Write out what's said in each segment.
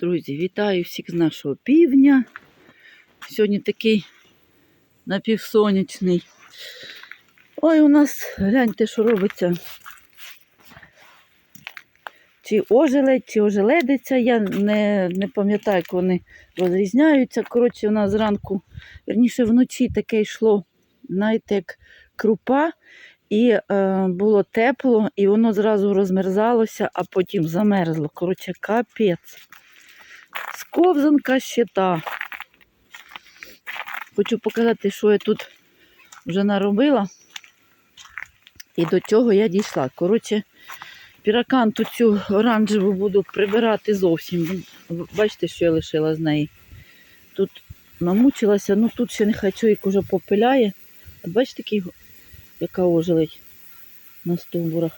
Друзі, вітаю всіх з нашого півдня. Сьогодні такий напівсонячний. Ой, у нас гляньте, що робиться. Чи ожеледь, чи ожеледиця. Я не, не пам'ятаю, як вони розрізняються. Коротше, у нас зранку, верніше вночі таке йшло, знаєте, як крупа. І е, було тепло, і воно зразу розмерзалося, а потім замерзло. Коротше, капець. Сковзанка щита. Хочу показати, що я тут вже наробила. І до чого я дійшла. Коротше, піраканту цю оранжеву буду прибирати зовсім. Бачите, що я лишила з неї. Тут намучилася, ну тут ще нехай чоловік уже попиляє. Бачите, який яка ожеледь на стовбурах.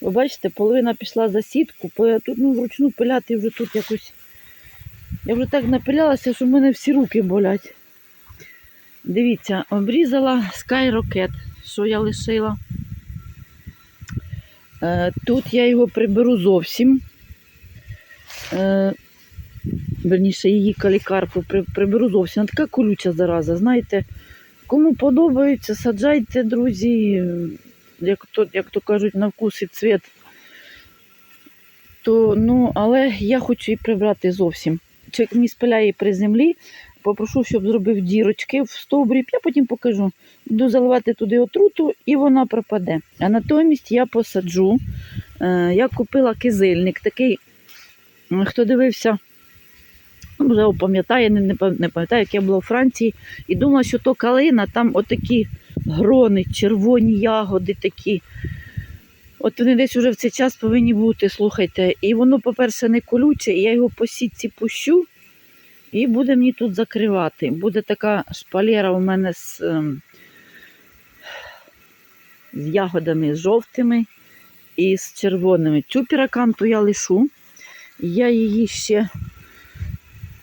Ви бачите, половина пішла за сітку, бо я тут ну, вручну пиляти вже тут якось. Я вже так напилялася, що в мене всі руки болять. Дивіться, обрізала Sky Rocket, що я лишила. Е, Тут я його приберу зовсім. Е, Верніше, її калікарку приберу зовсім. Вона така колюча зараза, знаєте. Кому подобається, саджайте, друзі, як то, як то кажуть, на вкус і цвіт. То, ну, але я хочу її прибрати зовсім. Чоловік мені спиляє при землі, попрошу, щоб зробив дірочки в стовбрі, я потім покажу. Буду заливати туди отруту і вона пропаде. А натомість я посаджу. Е, я купила кизильник такий, хто дивився, ну, можливо, пам'ятає, не, не пам- не пам'ятаю, як я була у Франції, і думала, що то калина, там отакі грони, червоні ягоди такі. От вони десь уже в цей час повинні бути, слухайте. І воно, по-перше, не колюче, і я його по сітці пущу, і буде мені тут закривати. Буде така шпалера у мене з, ем, з ягодами жовтими і з червоними. Цю піраканту я лишу. Я її ще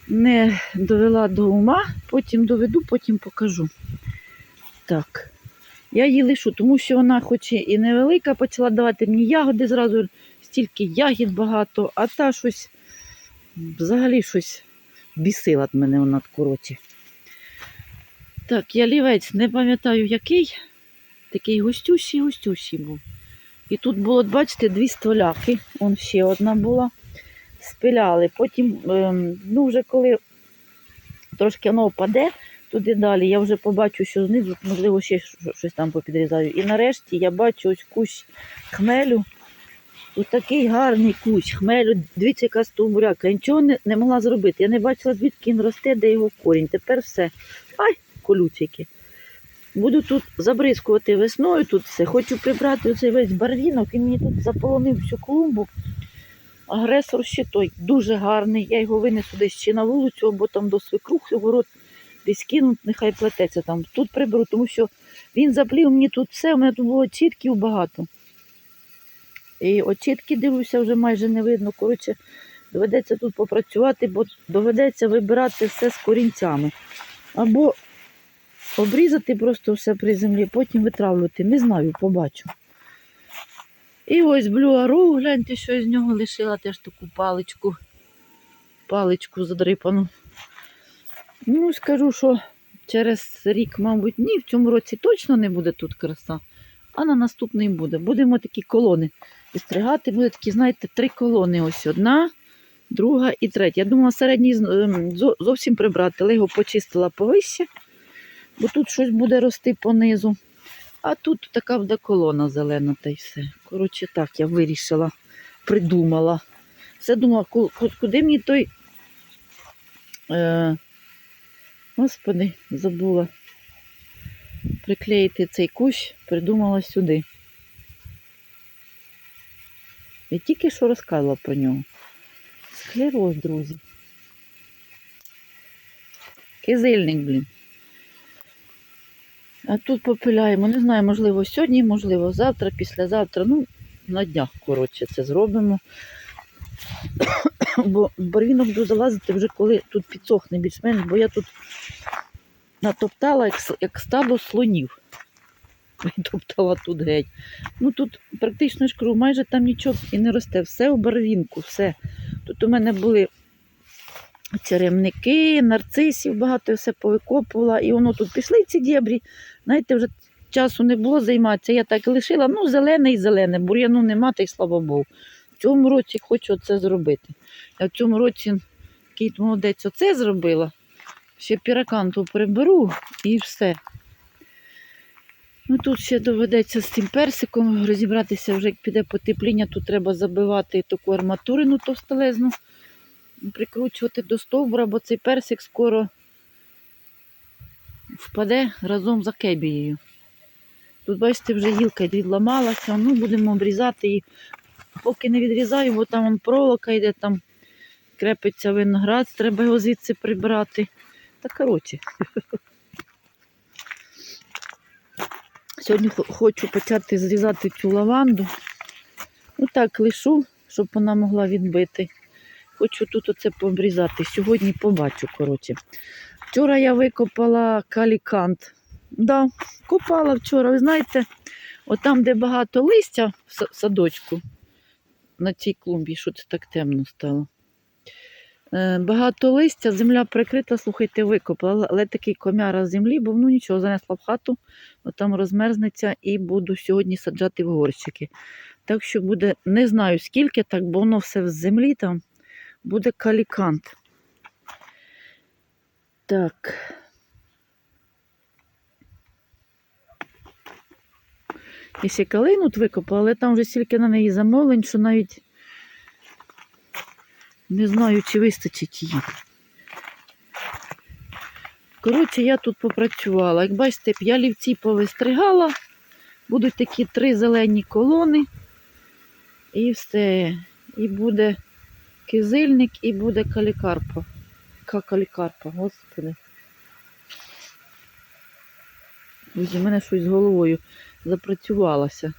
не довела до ума, потім доведу, потім покажу. Так. Я її лишу, тому що вона, хоч і невелика, почала давати мені ягоди зразу, стільки ягід багато, а та щось взагалі щось бісила від мене вона коротше. Так, я лівець, не пам'ятаю який, такий густющий, густющий був. І тут було, бачите, дві столяки, он ще одна була. Спиляли. Потім, ем, ну вже коли трошки воно впаде, туди далі. Я вже побачу, що знизу, можливо, ще щось там попідрізаю. І нарешті я бачу ось кущ хмелю. Тут такий гарний кущ хмелю. Дивіться, яка стовбуряка. Я нічого не, не могла зробити. Я не бачила, звідки він росте, де його корінь. Тепер все. Ай, колючики. Буду тут забризкувати весною, тут все. Хочу прибрати оцей весь барвінок, він мені тут заполонив всю клумбу. Агресор ще той дуже гарний. Я його винесу десь ще на вулицю, або там до свекрухи в город десь кинуть, нехай плететься там. Тут приберу, тому що він заплів мені тут все, у мене тут було чітків багато. І от чітки дивлюся, вже майже не видно. Коротше, доведеться тут попрацювати, бо доведеться вибирати все з корінцями. Або обрізати просто все при землі, потім витравлювати. Не знаю, побачу. І ось Arrow, гляньте, що з нього лишила теж таку паличку. Паличку задрипану. Ну, скажу, що через рік, мабуть, ні, в цьому році точно не буде тут краса, а на наступний буде. Будемо такі колони стригати. Буде такі, знаєте, три колони. Ось одна, друга і третя. Я думала, середній ем, зо- зовсім прибрати, але його почистила повище, бо тут щось буде рости понизу. А тут така буде колона зелена та й все. Коротше, так, я вирішила, придумала. Все думала, ку- ку- куди мені той. Е, Господи, забула приклеїти цей кущ, придумала сюди. Я тільки що розказувала про нього. Склероз, друзі. Кизильник, блін. А тут попиляємо. Не знаю, можливо, сьогодні, можливо, завтра, післязавтра. Ну, на днях, коротше, це зробимо. Бо барвінок буду залазити вже коли тут підсохне більш-менш, бо я тут натоптала, як, як стадо слонів. Витоптала тут геть. Ну тут практично ж майже там нічого і не росте. Все у барвінку, все. Тут у мене були черемники, нарцисів багато все повикопувала. І воно тут пішли ці дєбрі. Знаєте, вже часу не було займатися. Я так і лишила. Ну, зелене і зелене, бур'яну нема, та й слава Богу. Цьому році хочу це зробити. Я в цьому році кіт молодець оце зробила. Ще піраканту приберу і все. Ну тут ще доведеться з цим персиком розібратися, вже як піде потепління, тут треба забивати таку арматурину товстелезну, прикручувати до стовбура, бо цей персик скоро впаде разом з акебією. Тут, бачите, вже гілка відламалася, ну будемо обрізати її. Поки не відрізаю, бо там вон проволока йде, там крепиться виноград, треба його звідси прибрати. Та коротше. Сьогодні хочу почати зрізати цю лаванду. Ну так, лишу, щоб вона могла відбити. Хочу тут оце пообрізати. Сьогодні побачу, коротше. Вчора я викопала калікант. Да, копала вчора. Ви знаєте, отам, де багато листя в садочку, на цій клумбі, що це так темно стало. Е, Багато листя, земля прикрита, слухайте, викопала, але такий комяра землі, бо ну нічого, занесла в хату, бо там розмерзнеться і буду сьогодні саджати в горщики. Так що буде, не знаю скільки, так, бо воно все в землі там, буде калікант. Так. І ще калину викопала, але там вже стільки на неї замовлень, що навіть не знаю, чи вистачить її. Коротше, я тут попрацювала. Як бачите, я лівці повистригала. Будуть такі три зелені колони. І все. І буде кизильник, і буде калікарпа. Ка калікарпа, господи. Друзі, в мене щось з головою запрацювалося.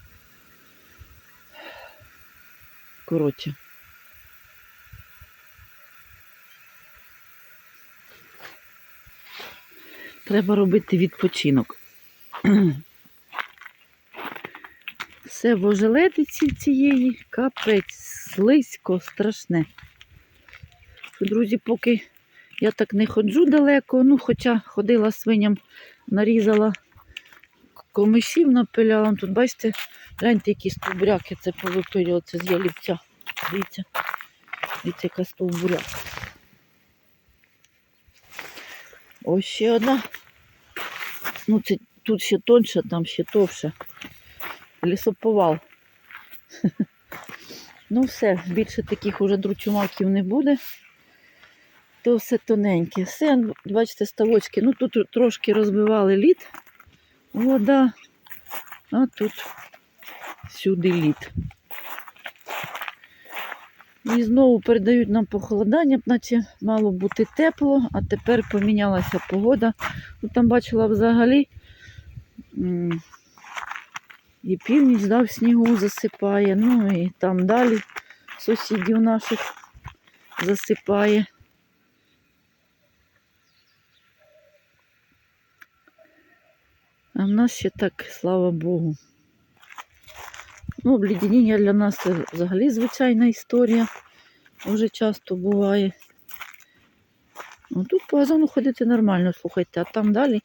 Коротше. Треба робити відпочинок. Все в ожеледиці цієї, капець, слизько, страшне. Друзі, поки я так не ходжу далеко, ну, хоча ходила свиням, нарізала комишів, напиляла. Тут, бачите, гляньте, які стовбуряки це повипилювали, це з ялівця. Дивіться, дивіться, яка стовбуряк. Ось ще одна. Ну, це тут ще тоньше, там ще товше. Лісоповал. Ну, все, більше таких уже дручумаків не буде. То все тоненьке. Все, бачите, ставочки. Ну тут трошки розбивали лід. Вода. А тут сюди лід. І знову передають нам похолодання, наче мало бути тепло, а тепер помінялася погода. Ну, там бачила взагалі і північ да, в снігу засипає, ну і там далі сусідів наших засипає. А в нас ще так, слава Богу. Ну, обледеніння для нас це взагалі звичайна історія. Дуже часто буває. Ну, тут по газону ходити нормально, слухайте, а там далі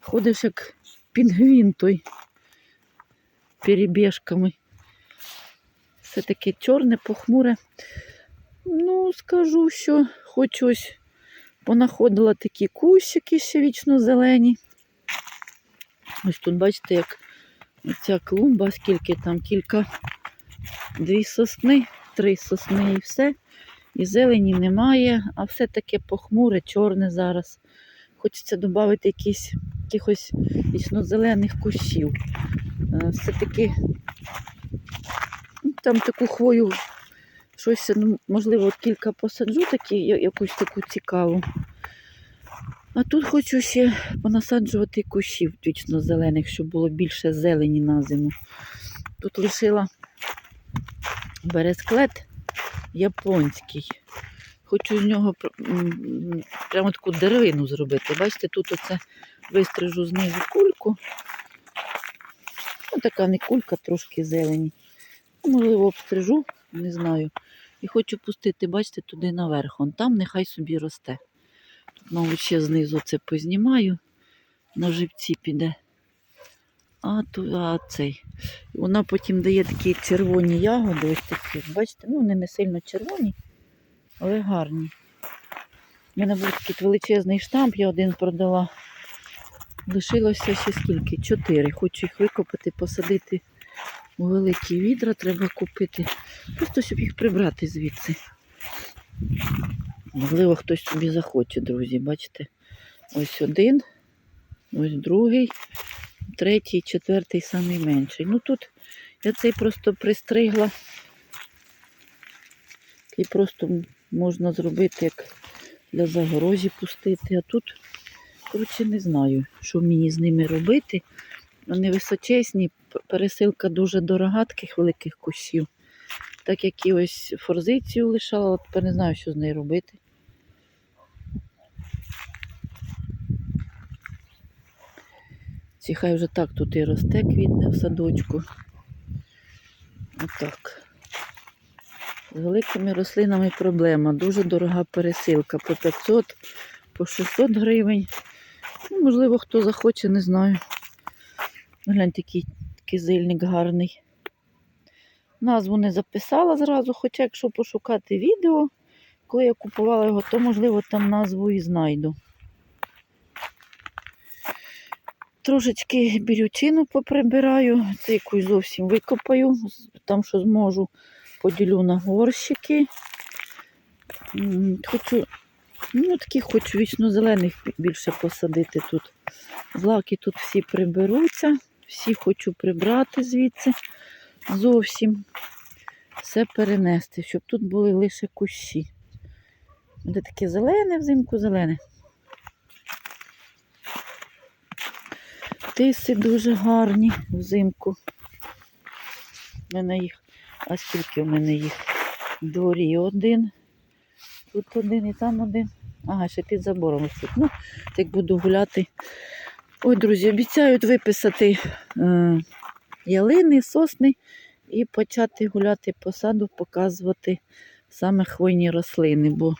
ходиш як пінгвін той перебіжками. Все таке чорне, похмуре. Ну, скажу, що хоч ось понаходила такі кущики ще вічно зелені. Ось тут, бачите, як ця клумба, скільки там кілька, дві сосни, три сосни і все. І зелені немає, а все таке похмуре, чорне зараз. Хочеться додати якихось вічно-зелених кущів. Е, Все-таки ну, там таку хвою, щось, ну, можливо, кілька посаджу, такі, якусь таку цікаву. А тут хочу ще понасаджувати кущів вічно зелених, щоб було більше зелені на зиму. Тут лишила бересклет японський. Хочу з нього прямо таку деревину зробити. Бачите, тут оце вистрижу знизу кульку. Ну, така не кулька, трошки зелені. Ну, Можливо, обстрижу, не знаю. І хочу пустити, бачите, туди наверх. Он там нехай собі росте. Мабуть, ще знизу це познімаю, на живці піде. А ту, а цей. Вона потім дає такі червоні ягоди, ось такі. Бачите, ну вони не сильно червоні, але гарні. У мене був такий величезний штамп, я один продала. Лишилося ще скільки? Чотири. Хочу їх викопати, посадити у великі відра, треба купити. Просто щоб їх прибрати звідси. Можливо, хтось собі захоче, друзі. Бачите? Ось один, ось другий, третій, четвертий, самий менший. Ну тут я цей просто пристригла. І просто можна зробити як для загорожі пустити. А тут, коротше, не знаю, що мені з ними робити. Вони височесні, пересилка дуже дорога таких великих кущів. Так як і ось форзицію лишала, тепер не знаю, що з нею робити. Ці хай вже так тут і росте, квітне в садочку. Отак. З великими рослинами проблема. Дуже дорога пересилка. По 500, по 600 гривень. Ну, можливо, хто захоче, не знаю. Ну, Гляньте, який кизильник гарний. Назву не записала зразу, хоча якщо пошукати відео, коли я купувала його, то можливо там назву і знайду. Трошечки бірючину поприбираю, це зовсім викопаю, там що зможу, поділю на горщики. Хочу, ну таких хочу вічно-зелених більше посадити тут. Злаки тут всі приберуться, всі хочу прибрати звідси зовсім. Все перенести, щоб тут були лише кущі. Буде таке зелене взимку зелене. Тиси дуже гарні взимку. У мене їх, а скільки в мене їх? Дорі один. Тут один і там один. Ага, ще під забором висить. Ну, так буду гуляти. Ой, друзі, обіцяють виписати е, ялини, сосни і почати гуляти по саду, показувати саме хвойні рослини, бо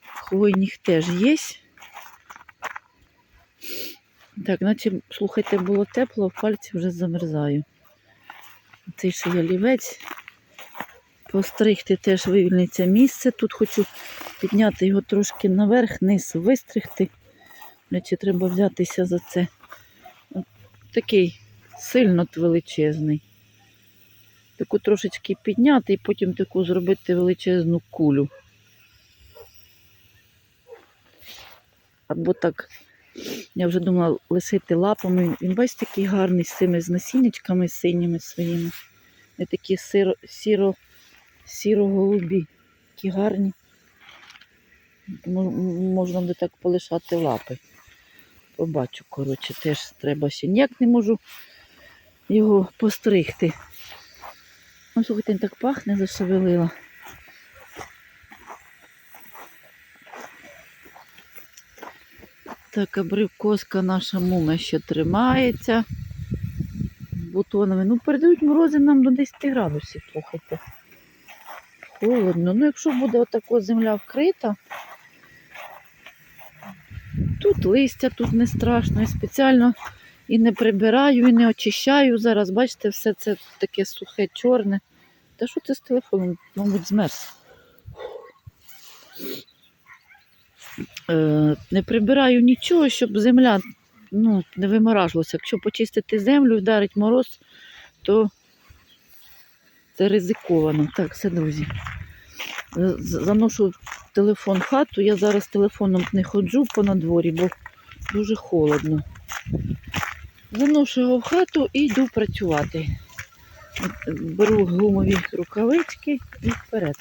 хвойних теж є. Так, наче, слухайте, було тепло, в пальці вже замерзаю. Цей ще ялівець. Постригти теж вивільниться місце. Тут хочу підняти його трошки наверх, низ вистригти. Речі, треба взятися за це. От такий сильно величезний. Таку трошечки підняти і потім таку зробити величезну кулю. Або так, я вже думала лишити лапами. Він бачите, такий гарний з цими з насіннячками синіми своїми. Не такі сиро, сіро, сіро-голубі, такі гарні. Можна буде так полишати лапи. Побачу, коротше, теж треба ще ніяк не можу його постригти. Ну, слухайте, він так пахне, зашевелила. Так, абрикоска наша муна ще тримається. Бутонами. Ну, передають морози нам до 10 градусів, слухайте. Холодно. Ну, якщо буде отако земля вкрита, тут листя, тут не страшно. Я спеціально і не прибираю, і не очищаю. Зараз, бачите, все це таке сухе, чорне. Та що це з телефоном? Мабуть, змерз. Е, не прибираю нічого, щоб земля ну, не виморажувалася. Якщо почистити землю, вдарить мороз, то це ризиковано. Так, все, друзі. Заношу телефон в хату. Я зараз телефоном не ходжу по надворі, бо дуже холодно. Заношу його в хату і йду працювати. Беру гумові рукавички і вперед.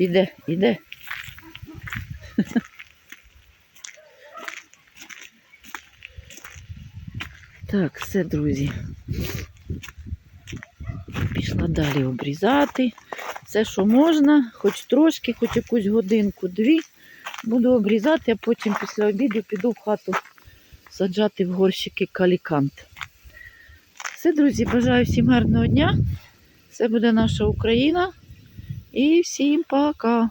Іде, іде. Так, все, друзі. Пішла далі обрізати. Все, що можна, хоч трошки, хоч якусь годинку-дві. Буду обрізати, а потім після обіду піду в хату саджати в горщики калікант. Все, друзі, бажаю всім гарного дня. Це буде наша Україна. І всім пока.